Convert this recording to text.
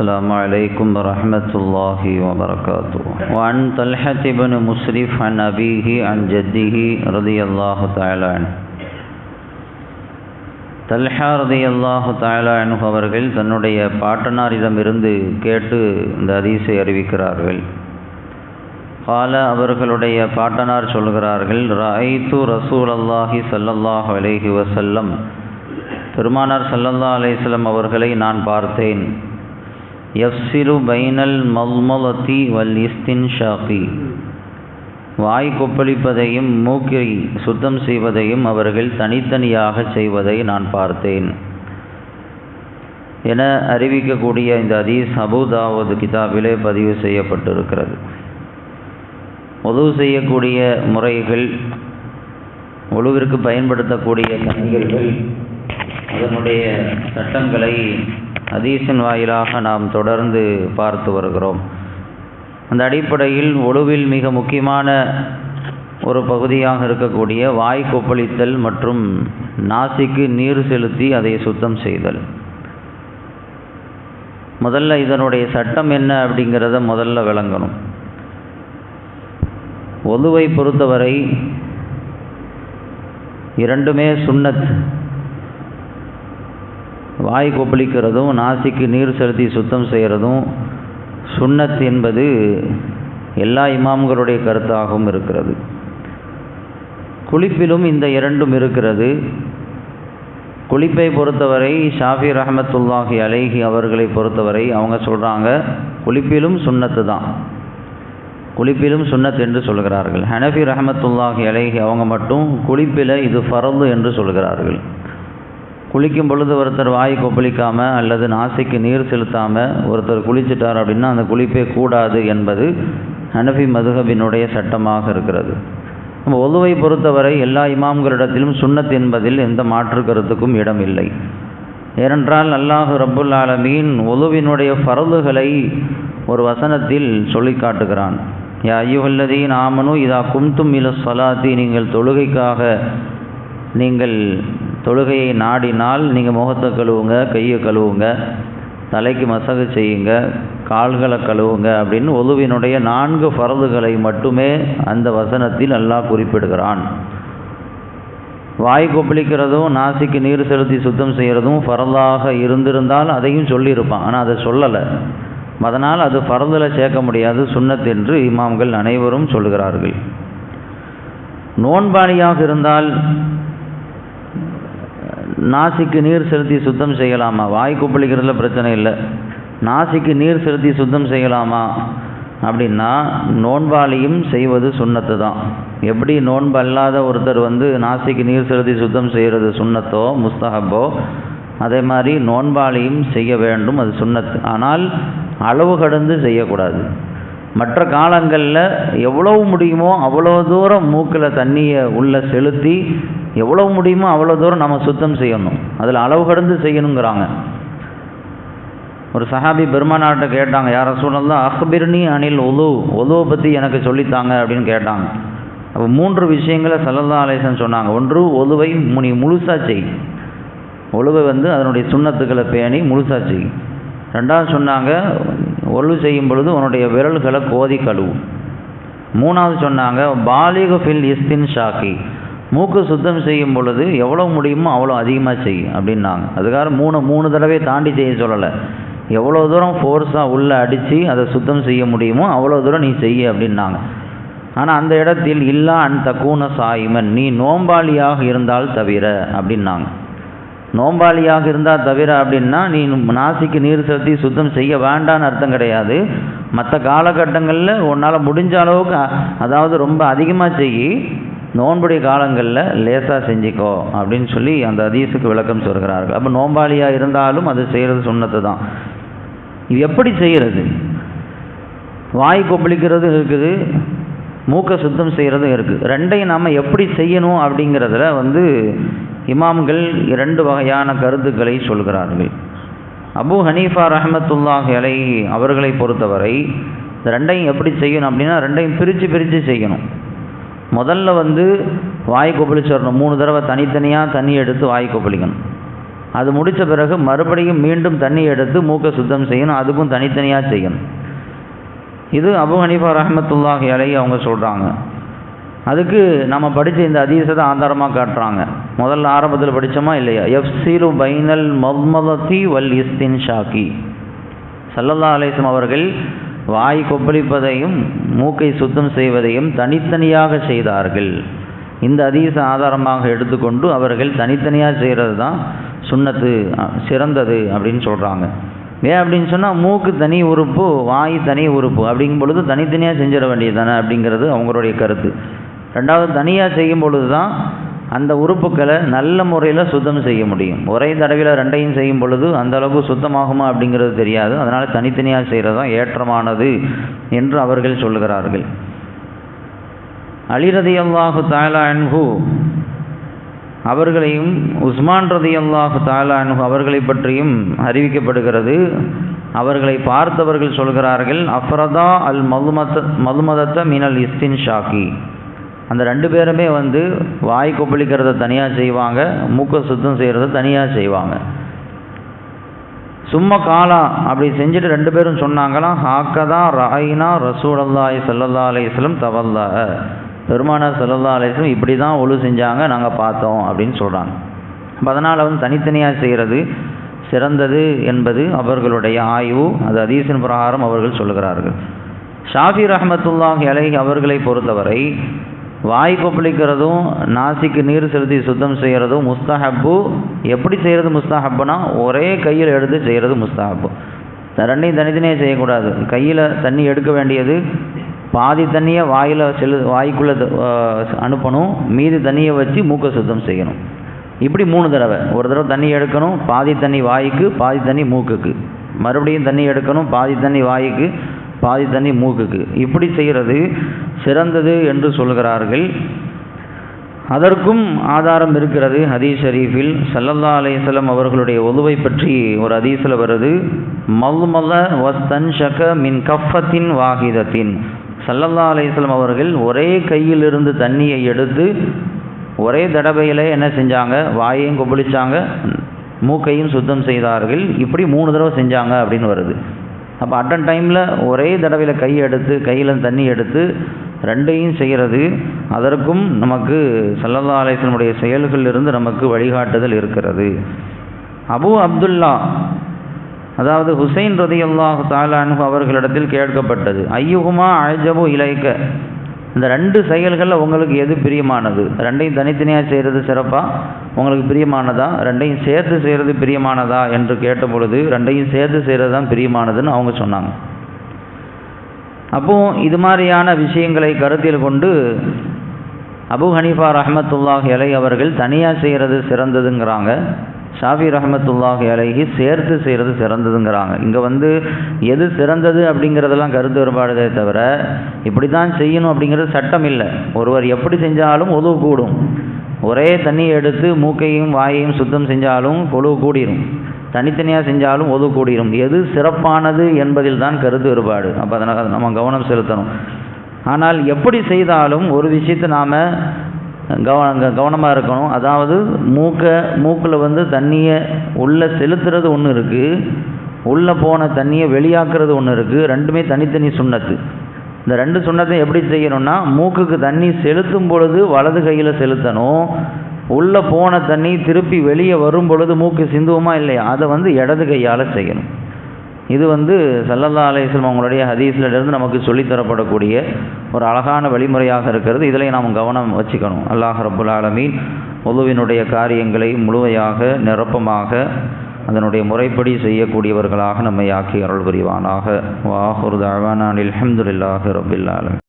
السلام عليكم ورحمة الله وبركاته وعن طلحة بن مسرف عن أبيه عن جده رضي الله تعالى عنه Talha ரதி அல்லாஹு தாலா அனுகு அவர்கள் தன்னுடைய பாட்டனாரிடமிருந்து கேட்டு இந்த ஹதீஸை அறிவிக்கிறார்கள் கால அவர்களுடைய பாட்டனார் சொல்கிறார்கள் ராய்து ரசூல் அல்லாஹி சல்லல்லாஹ் அலைஹி வசல்லம் பெருமானார் சல்லல்லா அலையம் அவர்களை நான் பார்த்தேன் யஃப்சிரு பைனல் மல்மலத்தி வல் இஸ்தின் ஷாக்கி வாய் கொப்பளிப்பதையும் மூக்கை சுத்தம் செய்வதையும் அவர்கள் தனித்தனியாக செய்வதை நான் பார்த்தேன். என அறிவிக்கக்கூடிய இந்த அதீஸ் அபுதாவது கிதாபிலே பதிவு செய்யப்பட்டிருக்கிறது. உதவு செய்யக்கூடிய முறைகள் ஒழுவிற்கு பயன்படுத்தக்கூடிய தண்ணீர்கள் அதனுடைய சட்டங்களை அதீசின் வாயிலாக நாம் தொடர்ந்து பார்த்து வருகிறோம். அந்த அடிப்படையில் ஒழுவில் மிக முக்கியமான ஒரு பகுதியாக இருக்கக்கூடிய வாய் கொப்பளித்தல் மற்றும் நாசிக்கு நீர் செலுத்தி அதை சுத்தம் செய்தல். முதல்ல இதனுடைய சட்டம் என்ன அப்படிங்கிறத முதல்ல விளங்கணும். ஒதுவை பொறுத்தவரை இரண்டுமே சுண்ணத் வாய் கொப்பளிக்கிறதும் நாசிக்கு நீர் செலுத்தி சுத்தம் செய்கிறதும் சுண்ணத் என்பது எல்லா இமாம்களுடைய கருத்தாகவும் இருக்கிறது. குளிப்பிலும் இந்த இரண்டும் இருக்கிறது. குளிப்பை பொறுத்தவரை ஷாஃபி ரஹமத்துல்லாஹி அலைஹி அவர்களை பொறுத்தவரை அவங்க சொல்கிறாங்க குளிப்பிலும் சுண்ணத்து தான். குளிப்பிலும் சுண்ணத் என்று சொல்கிறார்கள். ஹனஃபி ரஹமத்துல்லாஹி அலைஹி அவங்க மட்டும் குளிப்பில் இது ஃபரது என்று சொல்கிறார்கள். குளிக்கும் பொழுது ஒருத்தர் வாய் கொப்பளிக்காமல் அல்லது நாசிக்கு நீர் செலுத்தாமல் ஒருத்தர் குளிச்சிட்டார் அப்படின்னா அந்த குளிப்பே கூடாது என்பது ஹனஃபி மதுஹபினுடைய சட்டமாக இருக்கிறது. நம்ம ஒதுவை பொறுத்தவரை எல்லா இமாம்களிடத்திலும் சுண்ணத் என்பதில் எந்த மாற்று கருத்துக்கும் இடம் இல்லை ஏனென்றால் அல்லாஹு ரப்புல் ஆலமீன் ஒதுவினுடைய ஃபரதுகளை ஒரு வசனத்தில் சொல்லி காட்டுகிறான். யா ஐயுகல்லதீன் ஆமனு இதா கும்தும் இல சலாத்தி நீங்கள் தொழுகைக்காக நீங்கள் தொழுகையை நாடினால் நீங்கள் முகத்தை கழுவுங்க கையை கழுவுங்க தலைக்கு மசகு செய்யுங்க கால்களை கழுவுங்க அப்படின்னு ஒதுவினுடைய நான்கு பரதுகளை மட்டுமே அந்த வசனத்தில் அல்லாஹ் குறிப்பிடுகிறான். வாய் கொப்பளிக்கிறதும் நாசிக்கு நீர் செலுத்தி சுத்தம் செய்கிறதும் ஃபரலாக இருந்திருந்தால் அதையும் சொல்லியிருப்பான். ஆனால் அதை சொல்லலை. அதனால் அது ஃபரதில் சேர்க்க முடியாது சுண்ணத் என்று இமாம்கள் அனைவரும் சொல்கிறார்கள். நோன்பாணியாக இருந்தால் நாசிக்கு நீர் செலுத்தி சுத்தம் செய்யலாமா? வாய் கொப்பளிக்கிறதுல பிரச்சனை இல்லை. நாசிக்கு நீர் செலுத்தி சுத்தம் செய்யலாமா? அப்படின்னா நோன்பாளியும் செய்வது சுண்ணத்து தான். எப்படி நோன்பு அல்லாத ஒருத்தர் வந்து நாசிக்கு நீர் செலுத்தி சுத்தம் செய்கிறது சுண்ணத்தோ முஸ்தகப்போ அதே மாதிரி நோன்பாளியும் செய்ய வேண்டும் அது சுண்ணத்து. ஆனால் அளவு கடந்து செய்யக்கூடாது. மற்ற காலங்களில் எவ்வளவு முடியுமோ அவ்வளோ தூரம் மூக்கில் தண்ணியை உள்ளே செலுத்தி எவ்வளோ முடியுமோ அவ்வளோ தூரம் நம்ம சுத்தம் செய்யணும். அதில் அளவு கடந்து செய்யணுங்கிறாங்க. ஒரு சஹாபி பெருமானாட்ட கேட்டாங்க யார சூழல்லாம் அஹ்பிர்னி அனில் ஒலு ஒலுவை பற்றி எனக்கு சொல்லித்தாங்க அப்படின்னு கேட்டாங்க. அப்போ மூன்று விஷயங்களை சல்லல்லா அலேசன் சொன்னாங்க. ஒன்று ஒலுவை முனி முழுசாக செய். ஒழுவை வந்து அதனுடைய சுண்ணத்துக்களை பேணி முழுசாக செய். ரெண்டாவது சொன்னாங்க ஒழு செய்யும் பொழுது உன்னுடைய விரல்களை கோதி கழுவு. மூணாவது சொன்னாங்க பாலிக ஃபில் இஸ்தின் ஷாக்கி. மூக்கு சுத்தம் செய்யும் பொழுது எவ்வளோ முடியுமோ அவ்வளோ அதிகமாக செய் அப்படின்னாங்க. அதுக்காக மூணு மூணு தடவை தாண்டி செய்ய சொல்லலை. எவ்வளோ தூரம் ஃபோர்ஸாக உள்ளே அடித்து அதை சுத்தம் செய்ய முடியுமோ அவ்வளோ தூரம் நீ செய்ய அப்படின்னாங்க. ஆனால் அந்த இடத்தில் இல்லா அன் தக்கூன சாயிமன் நீ நோம்பாளியாக இருந்தால் தவிர அப்படின்னாங்க. நோம்பாளியாக இருந்தால் தவிர அப்படின்னா நீ நாசிக்கு நீர் செலுத்தி சுத்தம் செய்ய வேண்டான்னு அர்த்தம் கிடையாது. மற்ற காலகட்டங்களில் உன்னால் முடிஞ்ச அளவுக்கு அதாவது ரொம்ப அதிகமாக செய்யி நோன்புடைய காலங்களில் லேசாக செஞ்சிக்கோ அப்படின்னு சொல்லி அந்த அதீஸுக்கு விளக்கம் சொல்கிறார்கள். அப்போ நோம்பாளியாக இருந்தாலும் அது செய்கிறது சொன்னது தான் இது எப்படி செய்கிறது வாய் கொப்பளிக்கிறது இருக்குது மூக்கை சுத்தம் செய்கிறதும் இருக்குது ரெண்டையும் நாம் எப்படி செய்யணும் அப்படிங்கிறதுல வந்து இமாம்கள் இரண்டு வகையான கருத்துக்களை சொல்கிறார்கள். அபு ஹனீஃபா ரஹமத்துல்லாஹ் அலை அவர்களை பொறுத்தவரை ரெண்டையும் எப்படி செய்யணும் அப்படின்னா ரெண்டையும் பிரித்து பிரித்து செய்யணும். முதல்ல வந்து வாய் கொப்பளிச்சிடணும். மூணு தடவை தனித்தனியாக தண்ணி எடுத்து வாய் கொப்பளிக்கணும். அது முடித்த பிறகு மறுபடியும் மீண்டும் தண்ணி எடுத்து மூக்கை சுத்தம் செய்யணும். அதுக்கும் தனித்தனியாக செய்யணும். இது அபு ஹனீஃபா ரஹமத்துல்லாஹி அலை அவங்க சொல்கிறாங்க அதுக்கு நம்ம படித்த இந்த அதீசத்தை ஆதாரமாக காட்டுறாங்க. முதல்ல ஆரம்பத்தில் படித்தோமா இல்லையா? எஃப் சீரு பைனல் மொஹ்மதி வல் இஸ்தின் ஷாக்கி சல்லல்லா அலேசம் அவர்கள் வாய் கொப்பளிப்பதையும் மூக்கை சுத்தம் செய்வதையும் தனித்தனியாக செய்தார்கள். இந்த அதீச ஆதாரமாக எடுத்துக்கொண்டு அவர்கள் தனித்தனியாக செய்கிறது தான் சுண்ணத்து சிறந்தது அப்படின்னு சொல்கிறாங்க ஏன் அப்படின்னு சொன்னால் மூக்கு தனி உறுப்பு வாய் தனி உறுப்பு அப்படிங்கும் பொழுது தனித்தனியாக செஞ்சிட வேண்டியது தானே அப்படிங்கிறது அவங்களுடைய கருத்து. ரெண்டாவது தனியாக செய்யும் பொழுது தான் அந்த உறுப்புக்களை நல்ல முறையில் சுத்தம் செய்ய முடியும். ஒரே தடவையில் ரெண்டையும் செய்யும் பொழுது அந்த அளவுக்கு சுத்தமாகுமா அப்படிங்கிறது தெரியாது. அதனால் தனித்தனியாக செய்கிறது தான் ஏற்றமானது என்று அவர்கள் சொல்லுகிறார்கள். அலிரதி அல்லாஹு அன்ஹு அவர்களையும் உஸ்மான் ரதி அல்லாஹு தாலா அவர்களை பற்றியும் அறிவிக்கப்படுகிறது. அவர்களை பார்த்தவர்கள் சொல்கிறார்கள் அஃப்ரதா அல் மதுமத மதுமதத்த மினல் இஸ்தின் ஷாக்கி அந்த ரெண்டு பேருமே வந்து வாய் கொப்பளிக்கிறத தனியாக செய்வாங்க மூக்க சுத்தம் செய்கிறத தனியாக செய்வாங்க. சும்மா காலா அப்படி செஞ்சுட்டு ரெண்டு பேரும் சொன்னாங்களாம் ஹாக்கதா ராயினா ரசூலல்லாய் சல்லல்லா அலையம் அலிஸ்லம் தவல்லா. பெருமானார் சல்லா இப்படி தான் ஒழு செஞ்சாங்க நாங்கள் பார்த்தோம் அப்படின்னு சொல்கிறாங்க அப்போ அதனால் வந்து தனித்தனியாக செய்கிறது சிறந்தது என்பது அவர்களுடைய ஆய்வு அது அதீசின் பிரகாரம் அவர்கள் சொல்லுகிறார்கள். ஷாஃபி ரஹமத்துல்லாஹ் அலை அவர்களை பொறுத்தவரை வாய் கொப்பளிக்கிறதும் நாசிக்கு நீர் செலுத்தி சுத்தம் செய்கிறதும் முஸ்தஹப்பு. எப்படி செய்கிறது முஸ்தஹப்புனா ஒரே கையில் எடுத்து செய்கிறது முஸ்தஹப்பு. ரெண்டையும் தனித்தனியாக செய்யக்கூடாது. கையில் தண்ணி எடுக்க வேண்டியது பாதி தண்ணியை வாயில் செலு வாய்க்குள்ளே அனுப்பணும். மீதி தண்ணியை வச்சு மூக்க சுத்தம் செய்யணும். இப்படி மூணு தடவை. ஒரு தடவை தண்ணி எடுக்கணும் பாதி தண்ணி வாய்க்கு பாதி தண்ணி மூக்குக்கு. மறுபடியும் தண்ணி எடுக்கணும் பாதி தண்ணி வாய்க்கு பாதி தண்ணி மூக்குக்கு. இப்படி செய்கிறது சிறந்தது என்று சொல்கிறார்கள். அதற்கும் ஆதாரம் இருக்கிறது ஹதீஸ் ஷரீஃபில். சல்லல்லா அலையம் அவர்களுடைய உதுவை பற்றி ஒரு ஹதீஸில் வருது. மல்மல வஸ்தன் ஷக மின் கஃபத்தின் வாகிதத்தின் சல்லல்லா அலையம் அவர்கள் ஒரே கையிலிருந்து தண்ணியை எடுத்து ஒரே தடவையில் என்ன செஞ்சாங்க? வாயையும் கொப்பளிச்சாங்க. மூக்கையும் சுத்தம் செய்தார்கள். இப்படி மூணு தடவை செஞ்சாங்க அப்படின்னு வருது. அப்போ அட்டன் டைமில் ஒரே தடவையில் கை எடுத்து கையில் தண்ணி எடுத்து ரெண்டையும் செய்கிறது. அதற்கும் நமக்கு சல்லல்லா அலிஸ்லமுடைய செயல்களிலிருந்து நமக்கு வழிகாட்டுதல் இருக்கிறது. அபு அப்துல்லா அதாவது ஹுசைன் ரதி அல்லாஹு தாலானு அவர்களிடத்தில் கேட்கப்பட்டது. ஐயுகுமா அழஜபு இலைக்க? இந்த ரெண்டு செயல்களில் உங்களுக்கு எது பிரியமானது? ரெண்டையும் தனித்தனியாக செய்கிறது சிறப்பாக உங்களுக்கு பிரியமானதா? ரெண்டையும் சேர்த்து செய்கிறது பிரியமானதா? என்று கேட்ட பொழுது ரெண்டையும் சேர்த்து செய்கிறது தான் பிரியமானதுன்னு அவங்க சொன்னாங்க. அப்போது இது மாதிரியான விஷயங்களை கருத்தில் கொண்டு அபு ஹனீஃபா ரஹமத்துல்லாஹ் இலை அவர்கள் தனியாக செய்கிறது சிறந்ததுங்கிறாங்க. ஷாஃபி ரஹமத்துல்லாஹி அலைஹி சேர்த்து செய்கிறது சிறந்ததுங்கிறாங்க. இங்கே வந்து எது சிறந்தது அப்படிங்கிறதெல்லாம் கருத்து வேறுபாடுதே தவிர இப்படி தான் செய்யணும் அப்படிங்கிறது சட்டம் இல்லை ஒருவர் எப்படி செஞ்சாலும் உதவு கூடும். ஒரே தண்ணியை எடுத்து மூக்கையும் வாயையும் சுத்தம் செஞ்சாலும் கொழு கூடிரும். தனித்தனியாக செஞ்சாலும் ஒது கூடிரும். எது சிறப்பானது என்பதில் தான் கருத்து வேறுபாடு. அப்போ அதனால் நம்ம கவனம் செலுத்தணும். ஆனால் எப்படி செய்தாலும் ஒரு விஷயத்தை நாம் கவன கவனமாக இருக்கணும். அதாவது மூக்கை மூக்கில் வந்து தண்ணியை உள்ளே செலுத்துறது ஒன்று இருக்குது உள்ளே போன தண்ணியை வெளியாக்குறது ஒன்று இருக்குது ரெண்டுமே தனித்தனி சுண்ணத்து. இந்த ரெண்டு சுண்ணத்தை எப்படி செய்யணும்னா மூக்குக்கு தண்ணி செலுத்தும் பொழுது வலது கையில் செலுத்தணும். உள்ளே போன தண்ணி திருப்பி வெளியே வரும் பொழுது மூக்கு சிந்துவோமா இல்லையா? அதை வந்து இடது கையால் செய்யணும். இது வந்து சல்லல்லா அலையம் அவங்களுடைய ஹதீஸ்லேருந்து நமக்கு சொல்லித்தரப்படக்கூடிய ஒரு அழகான வழிமுறையாக இருக்கிறது. இதில் நாம் கவனம் வச்சுக்கணும். அல்லாஹ் ரபுல் ஆலமீன் உதவினுடைய காரியங்களை முழுமையாக நிரப்பமாக அதனுடைய முறைப்படி செய்யக்கூடியவர்களாக நம்மை ஆக்கி அருள் புரிவானாக வாஹுர் தாவானில் அஹமதுல்லாஹ் ரபில்லாலும்